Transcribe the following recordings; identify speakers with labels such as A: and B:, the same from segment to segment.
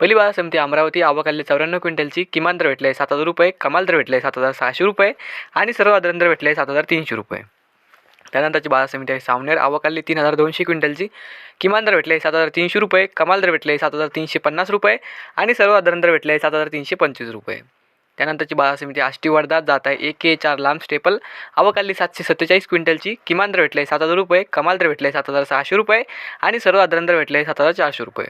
A: पहिली बाजार समिती अमरावती आवकाली चौऱ्याण्णव क्विंटलची किमान दर भेटले सात हजार रुपये कमाल दर भेटले सात हजार सहाशे रुपये आणि सर्वसाधारण दर भेटले सात हजार तीनशे रुपये. त्यानंतरची बाजार समिती आहे. सावनेर आवकाली तीन हजार दोनशे क्विंटलची किमान दर भेटले सात हजार तीनशे रुपये कमाल दर भेटले सात हजार तीनशे पन्नास रुपये आणि सर्वसाधारण दर भेटले सात हजार तीनशे पंचवीस रुपये. त्यानंतरची बाजार समिती आष्टी वर्धा जात आहे. एक के चार लांब स्टेपल अवकाली सातशे सत्तेचाळीस क्विंटलची किमान दर भेटले सात हजार रुपये कमाल दर भेटले सात हजार सहाशे रुपये आणि सर्वसाधारण दर भेटले सात हजार चारशे रुपये.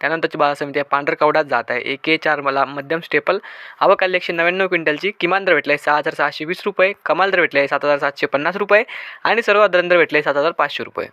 A: त्यानंतरची बाजार समिती आहे पांढरकवडात जात आहे. ए के चार मला मध्यम स्टेपल. आवकाली एकशे नव्याण्णव क्विंटलची. किमान दर भेटले सहा हजार सहाशे वीस रुपये. कमाल दर भेटले सात हजार सातशे पन्नास रुपये. आणि सर्वात दर भेटले सात हजार पाचशे रुपये.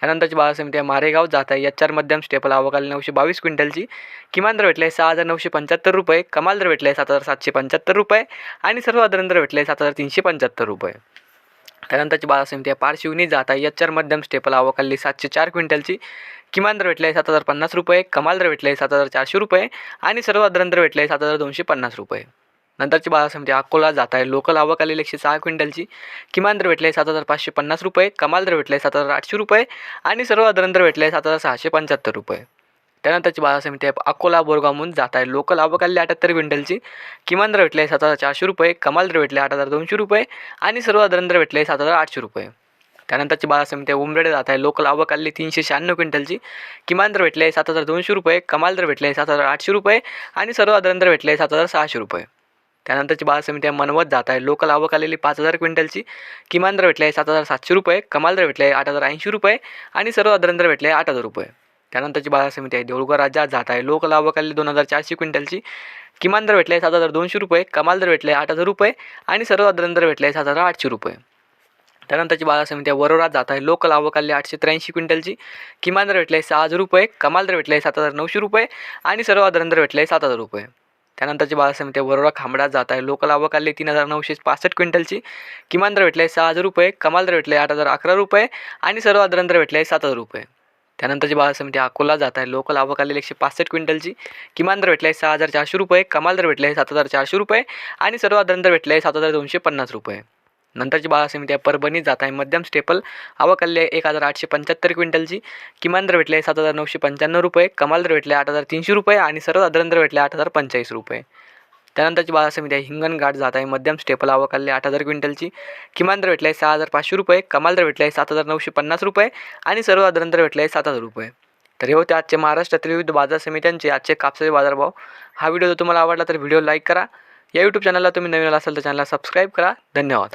A: त्यानंतरची बाजार समिती आहे मारेगाव जात आहे. एच आर मध्यम स्टेपल. आवकाली नऊशे बावीस क्विंटलची. किमान दर भेटले सहा हजार नऊशे पंच्याहत्तर रुपये. कमाल दर भेटले सात हजार सातशे पंच्याहत्तर रुपये. आणि सर्व दर भेटले सात हजार तीनशे पंच्याहत्तर रुपये. त्यानंतरची बाजार समिती आहे पारशिवनी जात आहे एच आर मध्यम स्टेपल आवकाली सातशे चार क्विंटलची. किमान दर भेटले सात हजार पन्नास रुपये कमाल दर भेटले सात हजार चारशे रुपये आणि सर्वसाधारण दर भेटले सात हजार दोनशे पन्नास रुपये. नंतरची बाजार समिती अकोला जात आहे. लोकल आवकाली एकशे सहा क्विंटलची. किमान दर भेटले सात हजार पाचशे पन्नास रुपये कमाल दर भेटले सात हजार आठशे रुपये आणि सर्व दर भेटले सात हजार सहाशे पंच्याहत्तर रुपये. त्यानंतरची बाजार समिती आहे अकोला बोरगावहून जात आहे. लोकल आवकाली अठ्याहत्तर क्विंटलची किमान दर भेटले सात हजार चारशे रुपये कमाल दर भेटले आठ हजार दोनशे रुपये आणि सर्वसाधारण दर भेटले सात हजार आठशे रुपये. त्यानंतरची बाजार समिती आहे उमरेडे जात आहे. लोकल अबकाली तीनशे शहाण्णव क्विंटलची किमान दर भेटले सात हजार दोनशे रुपये कमाल दर भेटले सात हजार आठशे रुपये आणि सर्वसाधारण दर भेटले सात हजार सहाशे रुपये. त्यानंतरची बाजार समिती आहे मनवत जात आहे. लोकल आवक आलेली पाच हजार क्विंटलची किमान दर भेटले सात हजार सातशे रुपये कमाल दर भेटले आठ हजार ऐंशी रुपये आणि सर्वसाधारण दर भेटले आठ हजार रुपये. त्यानंतरची बाजार समिती आहे. देऊळगाव राज्यात जात आहे. लोक आवक दोन हजार चारशे क्विंटलची. किमान दर भेटले सात हजार दोनशे रुपये. कमाल दर भेटले आठ हजार रुपये. आणि सर्वसाधारण दर भेटले सात हजार आठशे रुपये. त्यानंतरची बाजार समिती आहे. वरोरात जात आहे. लोक आवकाली आठशे त्र्याऐंशी क्विंटलची. किमान दर भेटले सहा हजार रुपये. कमाल दर भेटले सात हजार नऊशे रुपये. आणि सर्वसाधारण दर भेटले सात हजार रुपये. त्यानंतरची बाजार समिती आहे. वरोरा खांबडात जात आहे. लोकल आवक आली तीन हजार नऊशे पासष्ट क्विंटलची. किमान दर भेटले सहा हजार रुपये. कमाल दर भेटले आठ हजार अकरा रुपये. आणि सर्वसाधारण दर भेटले सात हजार रुपये. त्यानंतरची बाजार समिती अकोला जात आहे. लोकल आवक आलेली एकशे पासष्ट क्विंटलची. किमान दर भेटले सहा हजार चारशे रुपये कमाल दर भेटले सात हजार चारशे रुपये आणि सर्वसाधारण दर भेटले सात हजार दोनशे पन्नास रुपये. नंतरची बाजार समिती आहे परभणीत जात आहे. मध्यम स्टेपल आवकाल्य एक हजार आठशे पंच्याहत्तर क्विंटलची. किमान दर भेटले सात हजार नऊशे पंच्याण्णव रुपये कमाल दर भेटले आठ हजार तीनशे रुपये आणि सर्वसाधारण दर भेटले आठ हजार पंचेचाळीस रुपये. त्यानंतरची बाजार समिती आहे. हिंगणघाट जात आहे. मध्यम स्टेपल आले आठ हजार क्विंटलची. किमान दर भेटले सहा हजार पाचशे रुपये. कमाल दर भेटले सात हजार नऊशे पन्नास रुपये. आणि सर्वसाधारण दर भेटले सात हजार रुपये. तर हे होते आजचे महाराष्ट्रातील विविध बाजार समित्यांचे आजचे कापसाचे बाजारभाव. हा व्हिडिओ जर तुम्हाला आवडला तर व्हिडिओ लाईक करा. या यूट्यूब चॅनलला तुम्ही नवीन आला असाल तर चॅनलला सबस्क्राईब करा. धन्यवाद.